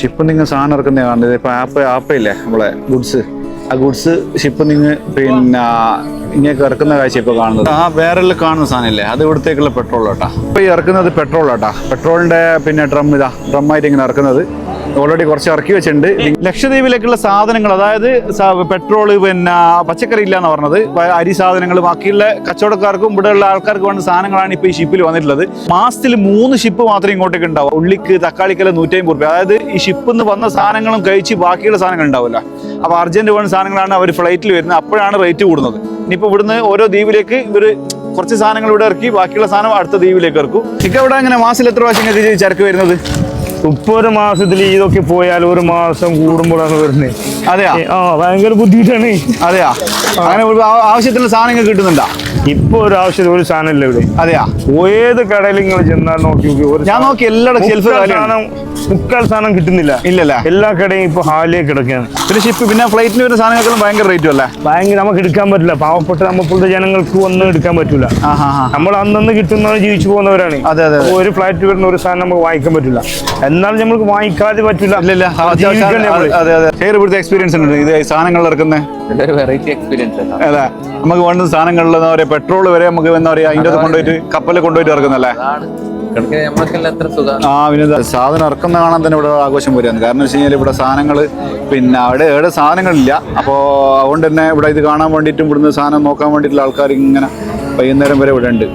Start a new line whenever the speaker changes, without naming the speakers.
Ship നിങ്ങൾ സാധനം ഇറക്കുന്ന കാണുന്നത് ഇപ്പൊ ആപ്പ് ആപ്പ് ഇല്ലേ നമ്മളെ ഗുഡ്സ് ആ ഗുഡ്സ് ഷിപ്പ് നിങ്ങൾ പിന്നെ ഇങ്ങനെയൊക്കെ ഇറക്കുന്ന കാഴ്ച ഇപ്പൊ കാണുന്നത്. ആ വേറെ കാണുന്ന സാധനം ഇല്ലേ അത് ഇവിടത്തേക്കുള്ള പെട്രോൾ കേട്ടാ ഇപ്പൊ ഇറക്കുന്നത് പെട്രോൾ കേട്ടാ പെട്രോളിന്റെ പിന്നെ ഡ്രം ഇതാ. ഡ്രം ആയിട്ട് ഇങ്ങനെ ഇറക്കുന്നത്. ഓൾറെഡി കുറച്ച് ഇറക്കി വെച്ചിട്ടുണ്ട്. ലക്ഷദ്വീപിലേക്കുള്ള സാധനങ്ങൾ അതായത് പെട്രോൾ പിന്നെ പച്ചക്കറി ഇല്ല എന്ന് പറഞ്ഞത് അരി സാധനങ്ങൾ ബാക്കിയുള്ള കച്ചവടക്കാർക്കും ഇവിടെയുള്ള ആൾക്കാർക്കും വേണ്ട സാധനങ്ങളാണ് ഇപ്പോൾ ഈ ഷിപ്പിൽ വന്നിട്ടുള്ളത്. മാസത്തിൽ മൂന്ന് ഷിപ്പ് മാത്രമേ ഇങ്ങോട്ടേക്ക് ഉണ്ടാവും. ഉള്ളിക്ക് തക്കാളിക്കെല്ലാം നൂറ്റമ്പത് റുപ്യ അതായത് ഈ ഷിപ്പിൽ നിന്ന് വന്ന സാധനങ്ങളും കഴിച്ച് ബാക്കിയുള്ള സാധനങ്ങൾ ഉണ്ടാവില്ല. അപ്പോൾ അർജന്റ് വേണ്ട സാധനങ്ങളാണ് അവർ ഫ്ലൈറ്റിൽ വരുന്നത്. അപ്പോഴാണ് റേറ്റ് കൂടുന്നത്. ഇനിയിപ്പോൾ ഇവിടുന്ന് ഓരോ ദ്വീപിലേക്ക് ഇവർ കുറച്ച് സാധനങ്ങൾ ഇവിടെ ഇറക്കി ബാക്കിയുള്ള സാധനം അടുത്ത ദ്വീപിലേക്ക് ഇറക്കും. ഇക്ക ഇവിടെ അങ്ങനെ മാസത്തിൽ എത്ര പ്രാവശ്യം ചരക്ക് വരുന്നത്?
മുപ്പത് മാസത്തിൽ ഇതൊക്കെ പോയാൽ ഒരു മാസം കൂടുമ്പോഴാണ് വരുന്നത്
അതെയാ?
ആ ഭയങ്കര ബുദ്ധിമുട്ടാണ്.
അതെയാ? അങ്ങനെ ആവശ്യത്തിന് സാധനങ്ങൾ കിട്ടുന്നുണ്ടോ?
ഇപ്പൊ ഒരു ആവശ്യത്തിന് ഒരു സാധനം ഇല്ല ഇവിടെ.
അതെയാ?
ഏത് കടയിൽ നിങ്ങൾ ചെന്നാൽ നോക്കി ഒരു
ഞാൻ നോക്കി എല്ലായിടത്തും ഷെൽഫ്
സാധനം മുക്കാൽ സാധനം കിട്ടുന്നില്ല.
ഇല്ലല്ല?
എല്ലാ കടയും ഇപ്പൊ ഹാലിലേക്ക് കിടക്കുകയാണ്.
പിന്നെ ഷിപ്പ് പിന്നെ ഫ്ലൈറ്റിന് വരുന്ന സാധനങ്ങൾക്കൊന്നും ഭയങ്കര റേറ്റും അല്ലേ?
ഭയങ്കര നമുക്ക് എടുക്കാൻ പറ്റില്ല. പാവപ്പെട്ട നമ്മളുടെ ജനങ്ങൾക്ക് ഒന്നും എടുക്കാൻ പറ്റില്ല നമ്മൾ അന്നന്ന് കിട്ടുന്നവർ ജീവിച്ചു പോകുന്നവരാണ്.
അതെ അതെ.
ഒരു ഫ്ലൈറ്റ് വരുന്ന ഒരു സാധനം നമുക്ക് വാങ്ങിക്കാൻ പറ്റില്ല. എന്നാൽ നമുക്ക് വാങ്ങിക്കാതെ പറ്റില്ല
ഇവിടുത്തെ എക്സ്പീരിയൻസ് ഉണ്ട് ഇത് സാധനങ്ങൾ ഇറക്കുന്നത്
ഇതൊരു വെറൈറ്റി എക്സ്പീരിയൻസ് അല്ല?
അതെ നമുക്ക് വേണ്ട സാധനങ്ങളിൽ എന്താ പറയാ പെട്രോൾ വരെ നമുക്ക് എന്താ പറയാ അതിന്റെ അത് കൊണ്ടുപോയിട്ട് കപ്പലിൽ കൊണ്ടുപോയിട്ട് ഇറക്കുന്നല്ലേ ആ വിനോദ സാധനം ഇറക്കുന്ന കാണാൻ തന്നെ ഇവിടെ ആഘോഷം വരികയാണ്. കാരണം വെച്ച് കഴിഞ്ഞാൽ ഇവിടെ സാധനങ്ങൾ പിന്നെ അവിടെ ഏടെ സാധനങ്ങളില്ല. അപ്പോൾ അതുകൊണ്ട് തന്നെ ഇവിടെ ഇത് കാണാൻ വേണ്ടിയിട്ടും ഇവിടുന്ന് സാധനം നോക്കാൻ വേണ്ടിയിട്ടുള്ള ആൾക്കാർ ഇങ്ങനെ വൈകുന്നേരം വരെ ഇവിടെ ഉണ്ട്.